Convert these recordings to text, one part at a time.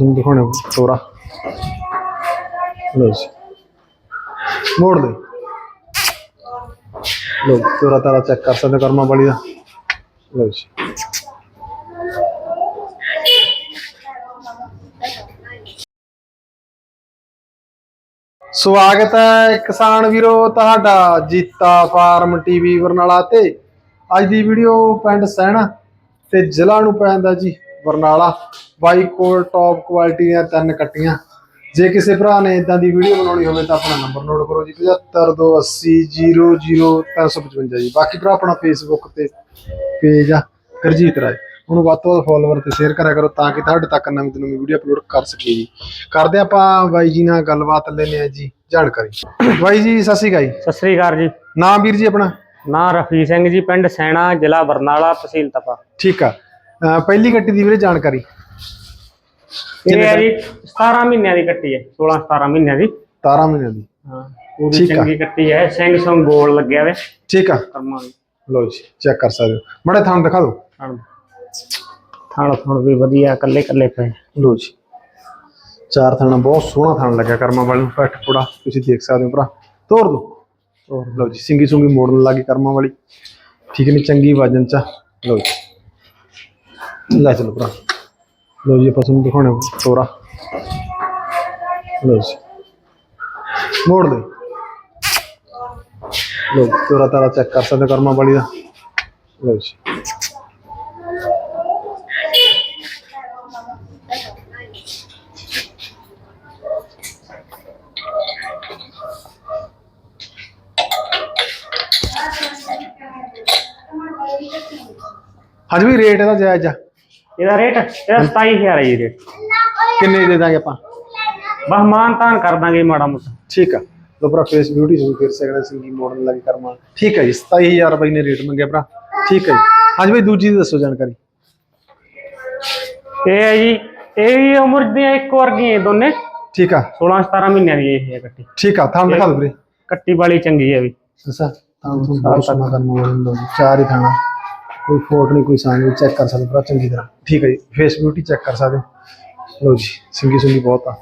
ਤੁਹਾਨੂੰ ਦਿਖਾਉਣਾ ਤੋਰਾ। ਲੋ ਜੀ। ਮੋੜ ਦੇ। ਲੋ ਤੋਰਾ ਤਾਰਾ ਚੈੱਕ ਕਰ ਸਕਦੇ ਕਰਮਾ ਵਾਲੀ ਦਾ। ਲੋ ਜੀ। ਸਵਾਗਤ ਹੈ ਕਿਸਾਨ ਵੀਰੋ ਤੁਹਾਡਾ ਜੀਤਾ ਫਾਰਮ ਟੀਵੀ ਬਰਨਾਲਾ ਤੇ। ਅੱਜ ਦੀ ਵੀਡੀਓ ਪਿੰਡ ਸਹਿਣਾ ਤੇ ਜ਼ਿਲ੍ਹਾ ਨੂੰ ਪੈਂਦਾ ਜੀ। ਬਰਨਾਲਾ ਬਾਈ ਕੋਲ ਟੌਪ ਕੁਆਲਿਟੀ ਦੀਆਂ ਤਿੰਨ ਕੱਟੀਆਂ। ਜੇ ਕਿਸੇ ਭਰਾ ਨੇ ਇਦਾਂ ਦੀ ਵੀਡੀਓ ਬਣਾਉਣੀ ਹੋਵੇ ਤਾਂ ਆਪਣਾ ਨੰਬਰ ਨੋਟ ਕਰੋ ਜੀ 7528000355 ਜੀ। ਬਾਕੀ ਭਰਾ ਆਪਣਾ ਫੇਸਬੁੱਕ ਤੇ ਪੇਜ ਆ ਗੁਰਜੀਤ ਰਾਏ। ਉਹਨੂੰ ਵੱਧ ਤੋਂ ਵੱਧ ਫੋਲੋਵਰ ਤੇ ਸ਼ੇਅਰ ਕਰਿਆ ਕਰੋ ਤਾਂ ਕਿ ਤੁਹਾਡੇ ਤੱਕ ਨਵੀਂ ਤੋਂ ਨਵੀਂ ਵੀਡੀਓ ਅਪਲੋਡ ਕਰ ਸਕੀਏ ਜੀ। ਕਰਦੇ ਆਪਾਂ ਬਾਈ ਜੀ ਨਾਲ ਗੱਲਬਾਤ ਲੈਨੇ ਆ ਜੀ ਜਾਣਕਾਰੀ। ਬਾਈ ਜੀ ਸਤਿ ਸ਼੍ਰੀ ਅਕਾਲ ਜੀ। ਸਤਿ ਸ੍ਰੀ ਅਕਾਲ ਜੀ। ਨਾਮ ਵੀਰ ਜੀ ਆਪਣਾ? ਨਾਂ ਰਫੀ ਸਿੰਘ ਜੀ ਪਿੰਡ ਸੈਣਾ ਜ਼ਿਲ੍ਹਾ ਬਰਨਾਲਾ ਤਹਿਸੀਲ ਤਪਾ। ਠੀਕ ਆ। ਪਹਿਲੀ ਗੱਟੀ ਦੀ ਵੀਰੇ ਜਾਣਕਾਰੀ। ਇਹ ਹੈ ਜੀ 17 ਮਹੀਨਿਆਂ ਦੀ ਕੱਟੀ ਹੈ 16 17 ਮਹੀਨਿਆਂ ਦੀ। 17 ਮਹੀਨਿਆਂ ਦੀ। ਹਾਂ ਪੂਰੀ। ਚੰਗੀ ਕੱਟੀ ਹੈ ਸਿੰਘ ਸੰਗ ਗੋਲ ਲੱਗਿਆ ਵੇ। ਠੀਕ ਆ। ਕਰਮਾਂ ਲਓ ਜੀ ਚੈੱਕ ਕਰ ਸਕਦੇ ਹੋ। ਮੜੇ ਥਾਂ ਦਿਖਾ ਦਿਓ। ਥਣ। ਥਣ ਥਣ ਵੀ ਵਧੀਆ ਕੱਲੇ ਕੱਲੇ ਪਏ। ਲਓ ਜੀ। ਚਾਰ ਥਾਣਾ ਬਹੁਤ ਸੋਹਣਾ ਥਾਣ ਲੱਗਿਆ ਕਰਮਾਂ ਵਾਲੇ ਨੂੰ ਪੱਟ ਪੂੜਾ ਤੁਸੀਂ ਦੇਖ ਸਕਦੇ ਹੋ ਭਰਾ। ਤੋੜ ਦੋ। ਤੋੜ ਲਓ ਜੀ ਸਿੰਗੀ ਸੁੰਗੀ ਮੋੜਨ ਲੱਗੀ ਕਰਮਾਂ ਵਾਲੀ। ਠੀਕ ਨੇ ਚੰਗੀ ਵਜਨ ਚ। ਲਓ ਜੀ। ਲੈ ਚਲੋ ਭਰਾ। ਲੋ ਜੀ, ਆਪਾਂ ਤੁਹਾਨੂੰ ਦਿਖਾਉਣਾ ਤੋਰਾ। ਲਓ ਜੀ। ਮੋੜ ਦੇ। ਲਓ, ਤੋਰਾ ਤਾਰਾ ਚੈੱਕ ਕਰ ਸਕਦੇ ਹੋ ਕਰਮਾਂ ਵਾਲੀ ਦਾ। ਲਓ ਜੀ। ਹਾਂਜੀ ਵੀ ਰੇਟ ਇਹਦਾ ਜਾਇਜ਼ ਆ। ਇਹਦਾ ਰੇਟ ਇਹਦਾ 27000 ਹੈ ਜੀ ਰੇਟ ਕਿੰਨੇ ਦੇ ਦਾਂਗੇ ਆਪਾਂ? ਬਸ ਮਾਨ ਤਾਨ ਕਰ ਦਾਂਗੇ ਮਾੜਾ ਮੋਟਾ। ਠੀਕ ਆ। ਲੋ ਭਰਾ ਫੇਸ ਬਿਊਟੀ ਸੁਣ ਫਿਰ ਸਕਦਾ ਸਿੰਗੀ ਮਾਡਲ ਲੱਗੀ ਕਰਮਾ ਠੀਕ ਹੈ ਜੀ 27000 ਬਾਈ ਨੇ ਰੇਟ ਮੰਗਿਆ ਭਰਾ। ਠੀਕ ਹੈ ਜੀ। ਹਾਂਜੀ ਬਾਈ ਦੂਜੀ ਦੀ ਦੱਸੋ ਜਾਣਕਾਰੀ। ਇਹ ਹੈ ਜੀ ਇਹ ਵੀ ਉਮਰ ਦੀਆਂ ਇੱਕ ਵਰਗੀਆਂ ਦੋਨੇ। ਠੀਕ ਆ। 16 17 ਮਹੀਨਿਆਂ ਦੀ ਇਹ ਹੈ ਕੱਟੀ। ਠੀਕ ਆ ਥਾਂ ਦਿਖਾ ਦਿਓ ਵੀਰੇ। ਕੱਟੀ ਵਾਲੀ ਚੰਗੀ ਹੈ ਵੀ। ਅੱਛਾ ਤਾਂ ਤੁਹਾਨੂੰ ਬਹੁਤ ਸੋਹਣਾ ਕਰਮਾ ਵਾਲਾ ਚਾਰ ਹੀ ਥਾਣਾ ਕੋਈ ਫੋਟ ਨਹੀਂ ਕੋਈ ਸਾਂਝ ਨਹੀਂ ਚੈੱਕ ਕਰ ਸਕਦੇ ਭਰਾ ਚੰਗੀ ਤਰ੍ਹਾਂ। ਠੀਕ ਹੈ ਜੀ ਫੇਸ ਬਿਊਟੀ ਚੈੱਕ ਕਰ ਸਕਦੇ। ਹੋ ਲਓ ਜੀ ਸਿੰਗੀ ਸੁੰਗੀ ਬਹੁਤ ਆ।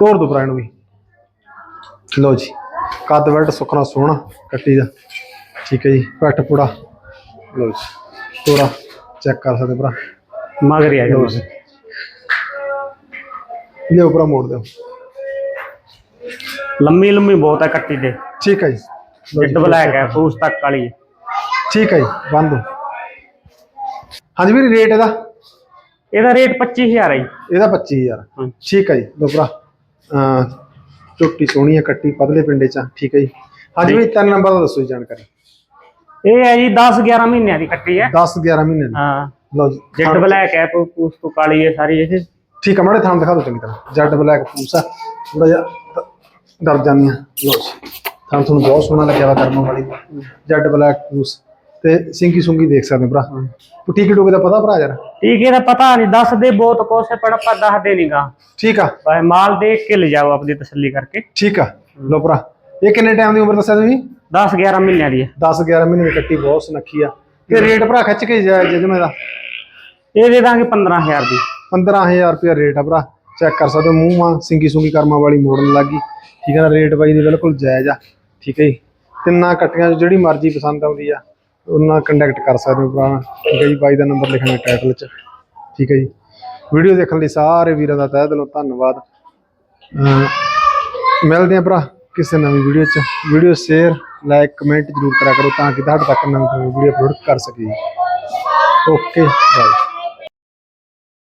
ਤੋੜ ਦੋ ਇਹਨੂੰ ਵੀ। ਲਓ ਜੀ ਕੱਦ ਵੈਟ ਸੁਖਣਾ ਸੋਹਣਾ ਕੱਟੀ ਦਾ। ਠੀਕ ਹੈ ਜੀ ਪੱਟ ਪੂੜਾ। ਲਓ ਜੀ ਤੋਰਾ ਚੈੱਕ ਕਰ ਸਕਦੇ ਭਰਾ। ਮਗਰ ਹੀ ਆ ਲਓ ਜੀ। ਲਿਓ ਭਰਾ ਮੋੜ ਦਿਓ। ਲੰਮੀ ਲੰਮੀ ਬਹੁਤ ਹੈ ਕੱਟੀ ਦੇ ਠੀਕ ਹੈ ਜੀ। ਲਓ ਜੀ, ਜਿੱਦ ਬਲੈਕ ਹੈ ਫੂਸ ਤੱਕ ਵਾਲੀ। ਠੀਕ ਹੈ ਜੀ ਬੰਦ ਦੋ ਹਾਂਜੀ ਵੀਰ ਰੇਟ ਇਹਦਾ? ਇਹਦਾ ਰੇਟ 25000 ਹੈ ਜੀ। ਇਹਦਾ 25000 ਹਾਂ। ਠੀਕ ਹੈ ਜੀ ਅਹ ਝੋਟੀ ਸੋਹਣੀ ਹੈ ਕੱਟੀ ਪਤਲੇ ਪਿੰਡੇ ਚ ਆ, ਠੀਕ ਹੈ ਜੀ। ਹਾਂਜੀ ਵੀ ਤਿੰਨ ਨੰਬਰ ਦਾ ਦੱਸੋ ਜੀ ਜਾਣਕਾਰੀ। ਇਹ ਹੈ ਜੀ 10 11 ਮਹੀਨਿਆਂ ਦੀ ਕੱਟੀ ਹੈ। 10 11 ਮਹੀਨੇ ਦੀ। ਹਾਂ। ਲਓ ਜੀ ਜਿੱਦ ਬਲੈਕ ਹੈ ਫੂਸ ਤੋਂ ਕਾਲੀ ਹੈ ਸਾਰੀ ਇਹ। ਠੀਕ ਹੈ ਮਾੜੇ ਥਾਂ ਦਿਖਾ ਦਿਓ ਚੰਗੀ ਤਰ੍ਹਾਂ। ਜੈਡ ਬਲੈਕ ਪੂਸਾ ਥੋੜਾ ਜਿਹਾ ਡਰ ਜਾਂਦੀਆਂ ਲਓ ਜੀ ਥਾਂ ਤੁਹਾਨੂੰ ਬਹੁਤ ਸੋਹਣਾ ਲੱਗਿਆ ਵਾ ਕਰਮਾਂ ਵਾਲੀ। ਜੈਡ ਬਲੈਕ ਪੂਸ। ਤੇ ਸਿੰਗੀ ਸੁੰਗੀ ਦੇਖ ਸਕਦੇ ਹੋ ਭਰਾ। ਪੁੱਟੀ ਕੀ ਟੋਕੇ ਦਾ ਪਤਾ ਭਰਾ ਯਾਰ? ਠੀਕ ਹੈ ਤਾਂ ਪਤਾ ਨਹੀਂ ਦੱਸਦੇ ਬਹੁਤ ਕੋਸੇ ਪਰ ਆਪਾਂ ਦੱਸਦੇ ਨਹੀਂਗਾ ਠੀਕ ਆ। ਭਾਵੇਂ ਮਾਲ ਦੇਖ ਕੇ ਲੈ ਜਾਓ ਆਪਣੀ ਤਸੱਲੀ ਕਰਕੇ। ਠੀਕ ਆ। ਲਓ ਭਰਾ ਇਹ ਕਿੰਨੇ ਟਾਈਮ ਦੀ ਉਮਰ ਦੱਸਿਆ ਤੁਸੀਂ? 10 11 ਮਹੀਨਿਆਂ ਦੀ ਹੈ। 10 11 ਮਹੀਨੇ ਦੀ ਕੱਟੀ ਬਹੁਤ ਸੁਨੱਖੀ ਆ। ਤੇ ਰੇਟ ਭਰਾ ਖਿੱਚ ਕੇ ਜਜਮੇ ਦਾ ਇਹ ਦੇ ਦਾਂਗੇ 15000 ਦੀ। 15000 ਰੁਪਏ ਰੇਟ ਆ ਭਰਾ। ਚੈੱਕ ਕਰ ਸਕਦੇ ਹੋ ਮੂੰਹ ਮਾ ਸਿੰਗੀ ਸੁੰਗੀ ਕਰਮਾਂ ਵਾਲੀ ਮੋੜਨ ਲੱਗੀ ਠੀਕ ਹੈ ਨਾ ਰੇਟ ਬਾਈ ਦੀ ਬਿਲਕੁਲ ਜਾਇਜ਼ ਆ। ਠੀਕ ਹੈ ਜੀ। ਤਿੰਨਾਂ ਕੱਟੀਆਂ ਜਿਹੜੀ ਮਰਜ਼ੀ ਪਸੰਦ ਆਉਂਦੀ ਆ। ਉਹਨਾਂ ਕੰਟੈਕਟ ਕਰ ਸਕਦੇ ਹੋ ਭਰਾ। ਠੀਕ ਹੈ ਜੀ, ਬਾਈ ਦਾ ਨੰਬਰ ਲਿਖਾਂਗੇ ਟਾਈਟਲ 'ਚ। ਠੀਕ ਹੈ ਜੀ। ਵੀਡੀਓ ਦੇਖਣ ਲਈ ਸਾਰੇ ਵੀਰਾਂ ਦਾ ਤਹਿ ਦਿਲੋਂ ਧੰਨਵਾਦ। ਮਿਲਦੇ ਆ ਭਰਾ ਕਿਸੇ ਨਵੀਂ ਵੀਡੀਓ 'ਚ। ਵੀਡੀਓ ਸ਼ੇਅਰ ਲਾਈਕ ਕਮੈਂਟ ਜ਼ਰੂਰ ਕਰਿਆ ਕਰੋ ਤਾਂ ਕਿ ਤੁਹਾਡੇ ਤੱਕ ਨਵੀਂ ਵੀਡੀਓ ਅਪਲੋਡ ਕਰ ਸਕੀਏ। Okay bye